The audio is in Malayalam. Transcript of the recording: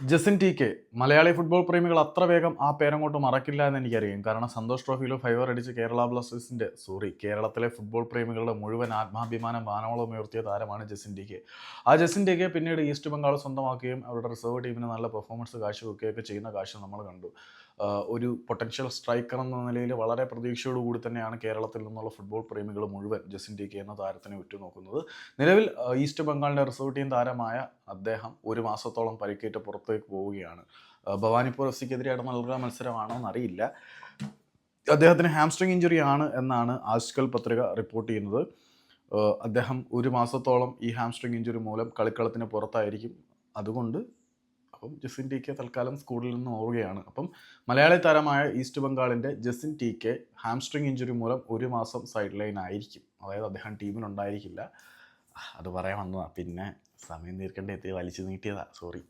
Jesin T K Malayali football പ്രേമികൾ അത്ര വേഗം ആ പേരങ്ങോട്ട് മറക്കില്ല എന്ന് എനിക്കറിയാം. കാരണം സന്തോഷ് ട്രോഫിയിൽ ഫൈവർ അടിച്ച് കേരള ബ്ലാസ്റ്റേഴ്സിന്റെ സോറി കേരളത്തിലെ ഫുട്ബോൾ പ്രേമികളുടെ മുഴുവൻ ആത്മാഭിമാനം വാനോളം ഉയർത്തിയ താരമാണ് ജസിൻ ടി കെ. ആ ജസിൻ ടി കെ പിന്നീട് ഈസ്റ്റ് ബംഗാൾ സ്വന്തമാക്കുകയും അവരുടെ റിസർവ് ടീമിന് നല്ല പെർഫോമൻസ് കാഴ്ചവെക്കുകയൊക്കെ ചെയ്യുന്ന കാഴ്ച നമ്മൾ കണ്ടു. ഒരു പൊട്ടൻഷ്യൽ സ്ട്രൈക്കർ എന്ന നിലയിൽ വളരെ പ്രതീക്ഷയോടുകൂടി തന്നെയാണ് കേരളത്തിൽ നിന്നുള്ള ഫുട്ബോൾ പ്രേമികൾ മുഴുവൻ ജസിൻ ടി കെ എന്ന താരത്തിനെ ഉറ്റുനോക്കുന്നത്. നിലവിൽ ഈസ്റ്റ് ബംഗാളിന്റെ റിസർവ് ടീം താരമായ അദ്ദേഹം ഒരു മാസത്തോളം പരിക്കേറ്റ് പുറത്തേക്ക് പോവുകയാണ്. ഭവാനിപ്പൂർ എഫ് സിക്കെതിരെയാണ് നൽകുന്ന മത്സരമാണോ എന്നറിയില്ല. അദ്ദേഹത്തിന് ഹാംസ്ട്രിങ് ഇഞ്ചുറി ആണ് എന്നാണ് ആസ്കൽ പത്രിക റിപ്പോർട്ട് ചെയ്യുന്നത്. അദ്ദേഹം ഒരു മാസത്തോളം ഈ ഹാംസ്ട്രിങ് ഇഞ്ചുറി മൂലം കളിക്കളത്തിന് പുറത്തായിരിക്കും. അതുകൊണ്ട് അപ്പം ജസിൻ ടി കെ തൽക്കാലം സ്കൂളിൽ നിന്ന് ഓവുകയാണ് അപ്പം മലയാളി താരമായ East ബംഗാളിന്റെ Jesin T K hamstring injury മൂലം ഒരു മാസം സൈഡ് ലൈൻ ആയിരിക്കും. അതായത് അദ്ദേഹം ടീമിലുണ്ടായിരിക്കില്ല അത് പറയാൻ വന്നതാണ് പിന്നെ സമയം തീർക്കേണ്ട എത്തി വലിച്ചു നീട്ടിയതാണ് സോറി